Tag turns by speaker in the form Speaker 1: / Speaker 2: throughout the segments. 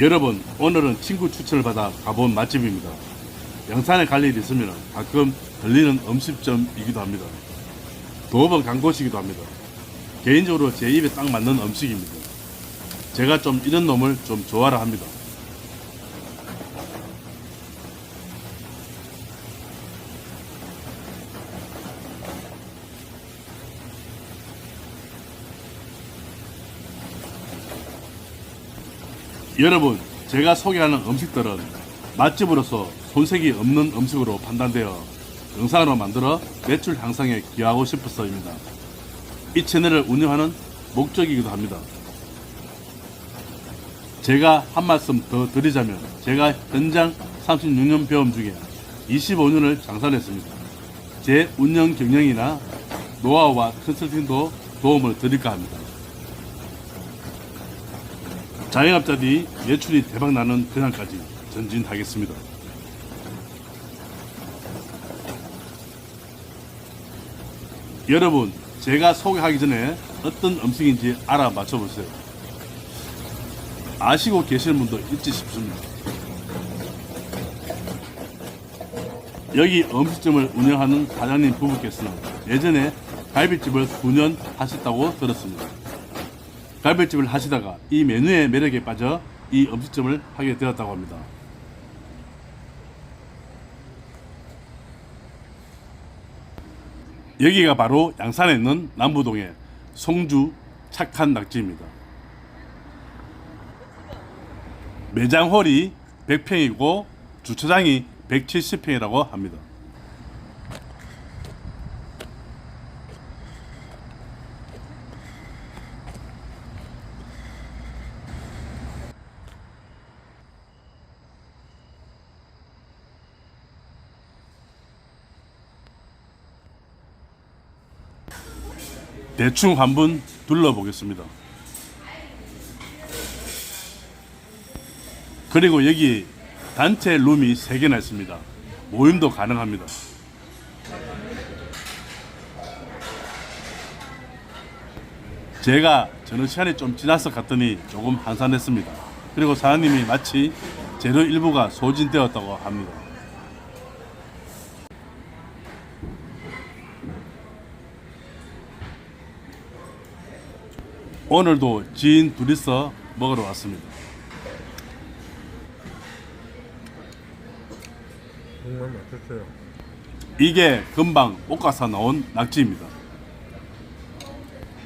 Speaker 1: 여러분 오늘은 친구 추천을 받아 가본 맛집입니다. 영산에 갈 일이 있으면 가끔 들리는 음식점이기도 합니다. 도업은 간 곳이기도 합니다. 개인적으로 제 입에 딱 맞는 음식입니다. 제가 좀 이런 놈을 좀 좋아라 합니다. 여러분, 제가 소개하는 음식들은 맛집으로서 손색이 없는 음식으로 판단되어 영상으로 만들어 매출 향상에 기여하고 싶어서입니다. 이 채널을 운영하는 목적이기도 합니다. 제가 한 말씀 더 드리자면 제가 현장 36년 배움 중에 25년을 장사를 했습니다. 제 운영 경영이나 노하우와 컨설팅도 도움을 드릴까 합니다. 자영업자들이 매출이 대박 나는 그날까지 전진하겠습니다. 여러분, 제가 소개하기 전에 어떤 음식인지 알아 맞춰보세요. 아시고 계시는 분도 있지 싶습니다. 여기 음식점을 운영하는 사장님 부부께서는 예전에 갈비집을 9년 하셨다고 들었습니다. 갈비집을 하시다가 이 메뉴의 매력에 빠져 이 음식점을 하게 되었다고 합니다. 여기가 바로 양산에 있는 남부동의 송주 착한 낙지입니다. 매장 홀이 100평이고 주차장이 170평이라고 합니다. 대충 한번 둘러보겠습니다. 그리고 여기 단체 룸이 3개나 있습니다. 모임도 가능합니다. 제가 저녁 시간이 좀 지나서 갔더니 조금 한산했습니다. 그리고 사장님이 마치 재료 일부가 소진되었다고 합니다. 오늘도 지인 둘이서 먹으러 왔습니다.
Speaker 2: 정말 맛있어요.
Speaker 1: 이게 금방 볶아서 나온 낙지입니다.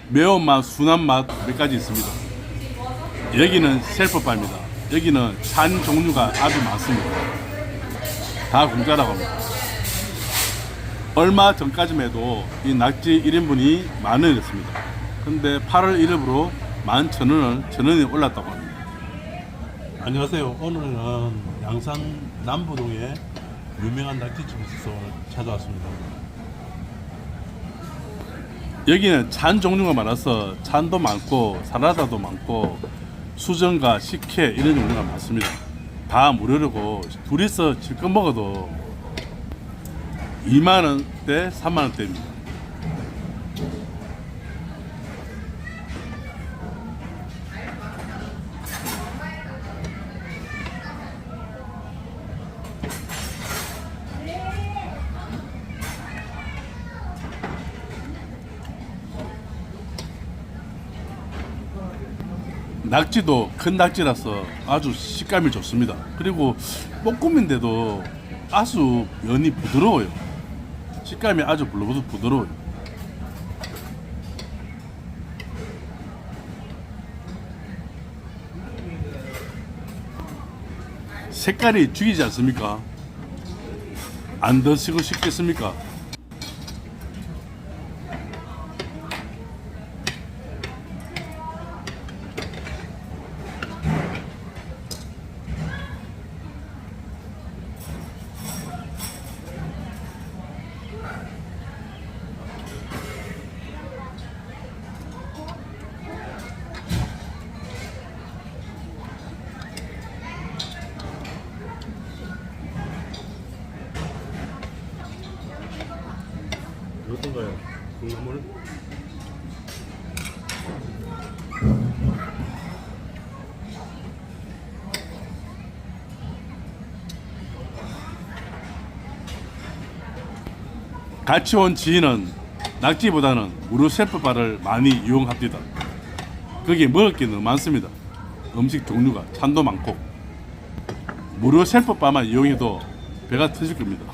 Speaker 1: 매운맛, 순한맛 몇 가지 있습니다. 여기는 셀프바입니다. 여기는 찬 종류가 아주 많습니다. 다 공짜라고 합니다. 얼마 전까지만 해도 이 낙지 1인분이 만 원이었습니다. 근데 8월 1일부로 11,000원을 천 원이 올랐다고 합니다. 안녕하세요. 오늘은 양산 남부동에 유명한 낙지집에서 찾아왔습니다. 여기는 찬 종류가 많아서 찬도 많고 사라다도 많고 수정과 식혜 이런 종류가 많습니다. 다 무료고 둘이서 실컷 먹어도 2만 원대, 3만 원대입니다. 낙지도 큰 낙지라서 아주 식감이 좋습니다. 그리고 볶음인데도 아주 면이 부드러워요. 식감이 아주 부드러- 부드러워요. 색깔이 죽이지 않습니까? 안 드시고 싶겠습니까? 같이 온 지인은 낙지보다는 무료 셰프바를 많이 이용합니다. 거기에 먹을 게 너무 많습니다. 음식 종류가 찬도 많고 무료 셰프바만 이용해도 배가 터질 겁니다.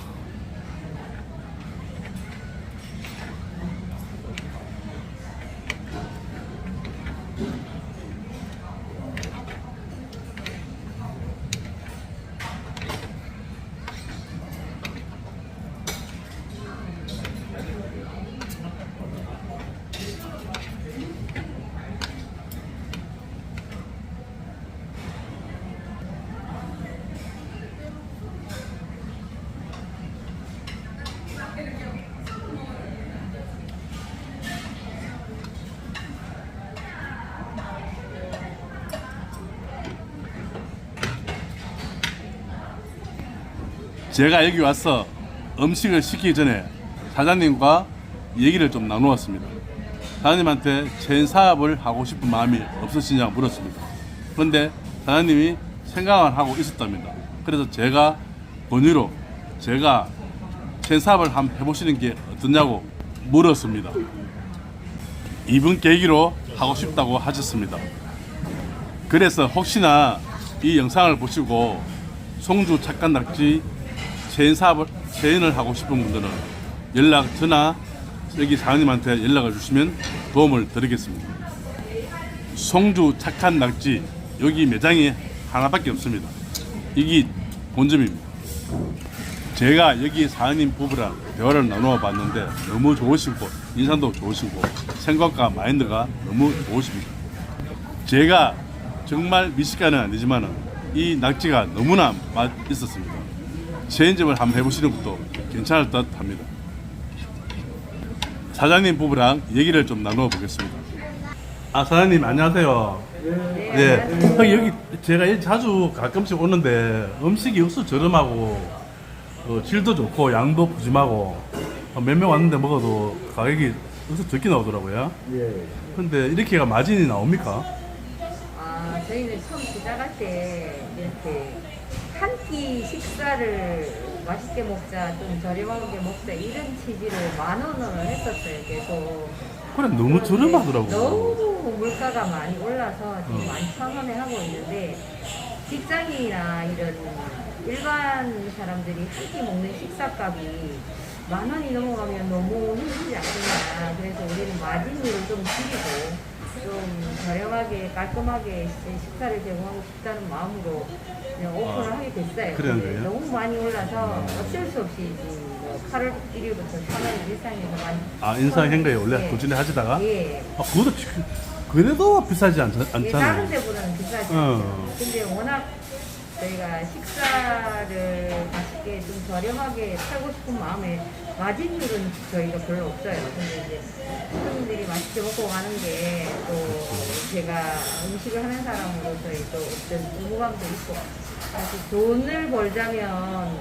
Speaker 1: 제가 여기 와서 음식을 시키기 전에 사장님과 얘기를 좀 나누었습니다. 사장님한테 체인 사업을 하고 싶은 마음이 없으시냐고 물었습니다. 그런데 사장님이 생각을 하고 있었답니다. 그래서 제가 권유로 제가 체인 사업을 한번 해보시는 게 어떠냐고 물었습니다. 이분 계기로 하고 싶다고 하셨습니다. 그래서 혹시나 이 영상을 보시고 송주 착간 낙지 체인 사업을 체인을 하고 싶은 분들은 연락 전화 여기 사장님한테 연락을 주시면 도움을 드리겠습니다. 송주 착한 낙지 여기 매장이 하나밖에 없습니다. 이게 본점입니다. 제가 여기 사장님 부부랑 대화를 나누어 봤는데 너무 좋으시고 인상도 좋으시고 생각과 마인드가 너무 좋으십니다. 제가 정말 미식가는 아니지만 이 낙지가 너무나 맛 있었습니다. 체인점을 한번 해보시는 것도 괜찮을 듯 합니다. 사장님 부부랑 얘기를 좀 나누어 보겠습니다. 아 사장님 안녕하세요. 네. 형 여기 제가 자주 가끔씩 오는데 음식이 없어 저렴하고 어, 질도 좋고 양도 푸짐하고 몇 명 왔는데 먹어도 가격이 어서 적게 나오더라고요.
Speaker 2: 예.
Speaker 1: 근데 이렇게가 마진이 나옵니까?
Speaker 3: 아, 저희는 처음 시작할 때 이렇게 한 끼 식사를 맛있게 먹자, 좀 저렴하게 먹자 이런 취지로 만 원을 했었어요, 계속.
Speaker 1: 그래 너무 저렴하더라고.
Speaker 3: 너무 물가가 많이 올라서 지금
Speaker 1: 어.
Speaker 3: 만천 원에 하고 있는데 직장인이나 이런 일반 사람들이 한 끼 먹는 식사값이 만 원이 넘어가면 너무 힘들지 않겠냐. 그래서 우리는 마진율을 좀 줄이고 좀 저렴하게 깔끔하게 식사를 제공하고 싶다는 마음으로 그냥 오픈을
Speaker 1: 아,
Speaker 3: 하게 됐어요. 근데
Speaker 1: 거예요?
Speaker 3: 너무 많이 올라서 어쩔 수 없이 지금 뭐 8월 1일부터 3월 일상에서 많이
Speaker 1: 아 인상 한 거예요 원래
Speaker 3: 예.
Speaker 1: 꾸준히 하시다가
Speaker 3: 예.
Speaker 1: 아 그것도 그래도 비싸지 않,
Speaker 3: 예, 다른
Speaker 1: 않잖아요.
Speaker 3: 데보다는 비싸지
Speaker 1: 어.
Speaker 3: 근데 워낙 저희가 식사를 맛있게 좀 저렴하게 팔고 싶은 마음에 마진율은 저희가 별로 없어요. 근데 이제 손님들이 맛있게 먹고 가는 게 또 제가 음식을 하는 사람으로서의 또 어떤 의무감도 있고 사실 돈을 벌자면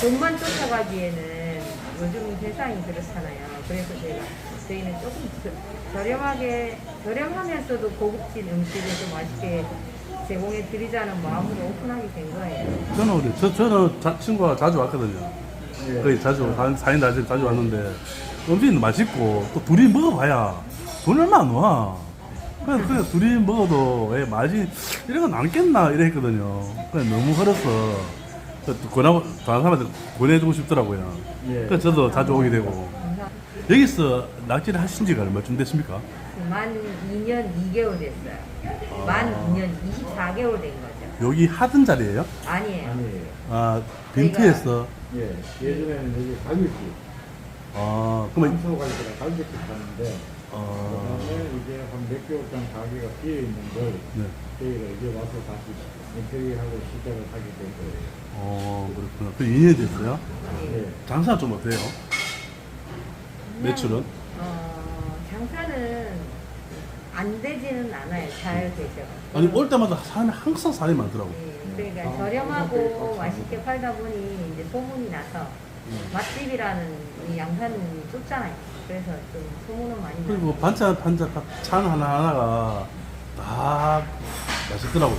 Speaker 3: 돈만 쫓아가기에는 요즘 세상이 그렇잖아요. 그래서 제가 저희는 조금 저- 저렴하게 저렴하면서도 고급진 음식을 좀 맛있게 제공해 드리자는 마음으로 오픈하게 된 거예요.
Speaker 1: 저는 우리 저 저는 자, 친구가 자주 왔거든요.
Speaker 2: 예.
Speaker 1: 거의 자주 한 4인 다시 자주 왔는데 음식이 맛있고 또 둘이 먹어봐야 돈 얼마 안 와. 그냥 그냥 둘이 먹어도 왜 맛이 이런 건 남겠나 이래 했거든요. 그냥 너무 흐려서 또 권하고 다른 사람한테 권해주고 싶더라고요.
Speaker 2: 예.
Speaker 1: 그래서 저도 자주 오게 되고
Speaker 3: 감사.
Speaker 1: 여기서 낙지를 하신 지가 얼마쯤 됐습니까?
Speaker 3: 만 2년 2개월 됐어요. 만 2년 24개월 된 거죠.
Speaker 1: 여기 하던 자리예요?
Speaker 3: 아니에요.
Speaker 2: 아니에요.
Speaker 1: 아 빈트에서
Speaker 2: 예. 예전에는 여기 갈비집,
Speaker 1: 아 그러면
Speaker 2: 한소 갈비랑 갈비집 하는데,
Speaker 1: 어,
Speaker 2: 그다음에 이제 한 몇 개월 동안 가게가 비어 있는 걸
Speaker 1: 네.
Speaker 2: 저희가 이제 와서 다시 인테리어하고 시작을 하게 된 거예요.
Speaker 1: 어 그렇구나. 그 2년 됐어요?
Speaker 3: 예.
Speaker 2: 예.
Speaker 1: 장사 좀 어때요? 매출은?
Speaker 3: 어, 장사는 안 되지는 않아요. 잘 되죠.
Speaker 1: 아니 올 때마다 사람이 항상 사람이 많더라고.
Speaker 3: 예, 그러니까
Speaker 2: 아,
Speaker 3: 저렴하고
Speaker 2: 그렇죠.
Speaker 3: 맛있게 팔다 보니 이제 소문이 나서 맛집이라는 이 양산이 좁잖아요. 그래서 좀 소문은 많이
Speaker 1: 그리고
Speaker 3: 나요.
Speaker 1: 반찬 반찬 찬 하나 하나가 다 맛있더라고요.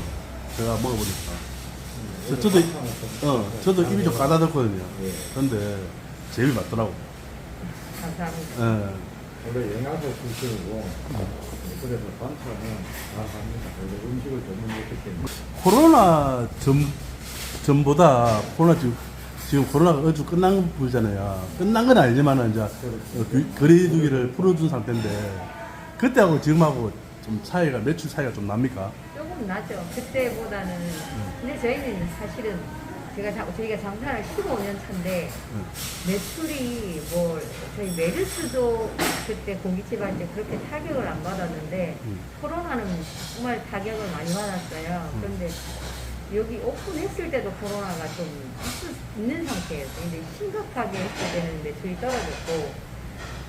Speaker 1: 제가 먹어보니까. 저, 저도 어 저도 입이 좀 까다롭거든요.
Speaker 2: 예.
Speaker 1: 근데 제일 맞더라고.
Speaker 3: 감사합니다.
Speaker 1: 예.
Speaker 2: 원래 영양소 출신이고 그래서 반찬은 다 합니다. 원래 음식을 전문했기 때문에
Speaker 1: 코로나 전, 전보다 코로나 지금, 지금 코로나가 어주 끝난 부잖아요. 끝난 건 아니지만은 이제 어, 그- 거리두기를 풀어준 상태인데 그때하고 지금하고 좀 차이가 매출 차이가 좀 납니까?
Speaker 3: 조금 나죠. 그때보다는. 근데 저희는 사실은 제가 자, 저희가 장사를 15년 차인데 매출이 뭐 저희 메르스도 그때 고깃집 할 때 그렇게 타격을 안 받았는데
Speaker 1: 음.
Speaker 3: 코로나는 정말 타격을 많이 받았어요. 그런데 여기 오픈했을 때도 코로나가 좀 있- 있는 상태예요. 근데 심각하게 했을 때는 매출이 떨어졌고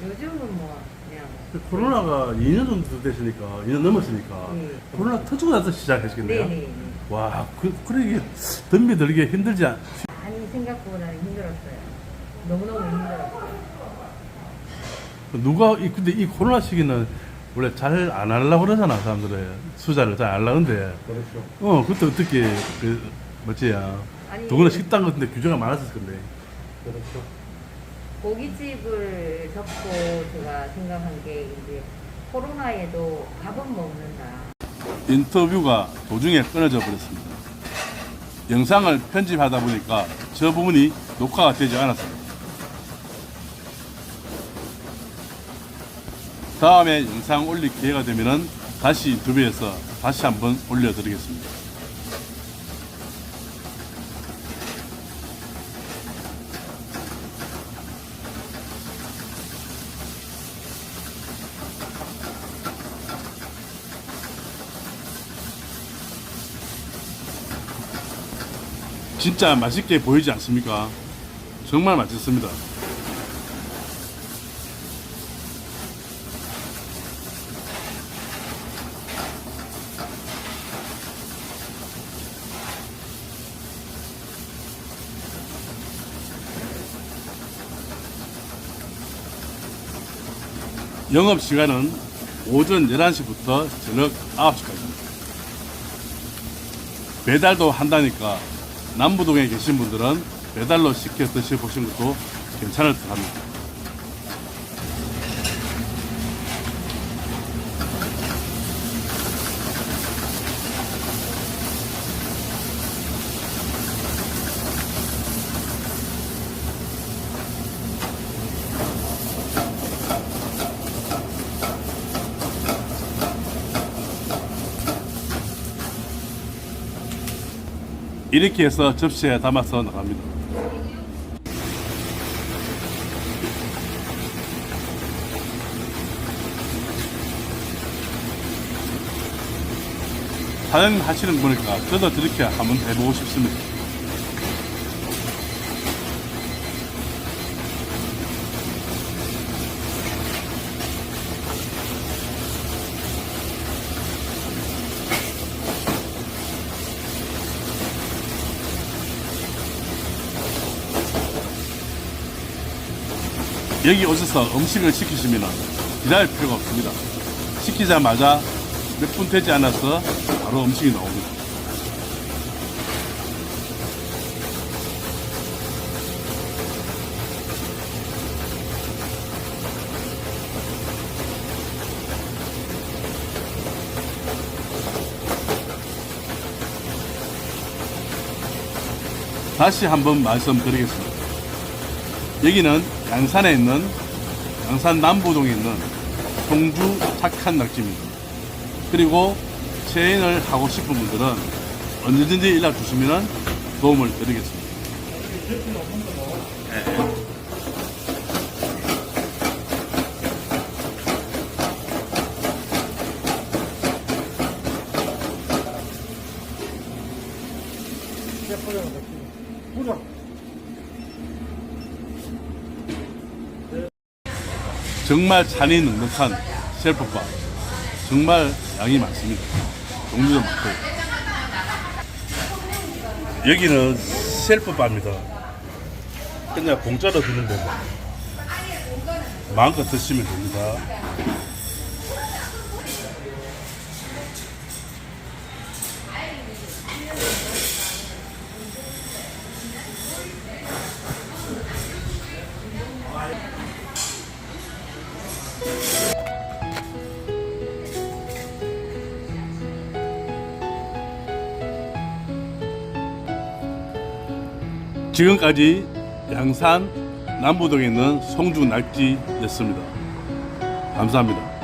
Speaker 3: 요즘은 뭐 그냥
Speaker 1: 코로나가 2년 정도 됐으니까 2년 넘었으니까
Speaker 3: 네.
Speaker 1: 코로나 터지고 나서 시작하시겠네요.
Speaker 3: 네네
Speaker 1: 와, 그, 그러게 덤비 들기 힘들지 않?
Speaker 3: 많이 생각보다는 힘들었어요. 너무너무 힘들었어요.
Speaker 1: 누가 이 근데 이 코로나 시기는 원래 잘 안 하려고 그러잖아 사람들은 수자를 잘 안 하려는데
Speaker 2: 그렇죠.
Speaker 1: 어 그때 어떻게 그 뭐지야
Speaker 3: 아니
Speaker 1: 더구나 식당 같은데 규제가 많았을 건데
Speaker 2: 그렇죠.
Speaker 3: 고깃집을 접고 제가 생각한 게 이제 코로나에도 밥은 먹는다.
Speaker 1: 인터뷰가 도중에 끊어져 버렸습니다. 영상을 편집하다 보니까 저 부분이 녹화가 되지 않았습니다. 다음에 영상 올릴 기회가 되면은 다시 인터뷰해서 다시 한번 올려드리겠습니다. 진짜 맛있게 보이지 않습니까? 정말 맛있습니다. 영업 시간은 오전 11시부터 저녁 9시까지입니다. 배달도 한다니까 남부동에 계신 분들은 배달로 시켜 드셔보시는 것도 괜찮을 듯 합니다. 이렇게 해서 접시에 담아서 나갑니다. 사장님 하시는 거 보니까 저도 저렇게 한번 해보고 싶습니다. 여기 오셔서 음식을 시키시면 기다릴 필요가 없습니다. 시키자마자 몇 분 되지 않아서 바로 음식이 나옵니다. 다시 한번 말씀드리겠습니다. 여기는 양산에 있는 양산 남부동에 있는 송주 착한 낙지입니다. 그리고 체인을 하고 싶은 분들은 언제든지 연락 주시면 도움을 드리겠습니다. 네. 정말 찬이 넉넉한 셀프바 정말 양이 많습니다. 종류도 많고 여기는 셀프바입니다. 그냥 공짜로 드는 데고 마음껏 드시면 됩니다. 지금까지 양산 남부동에 있는 송주 낙지였습니다. 감사합니다.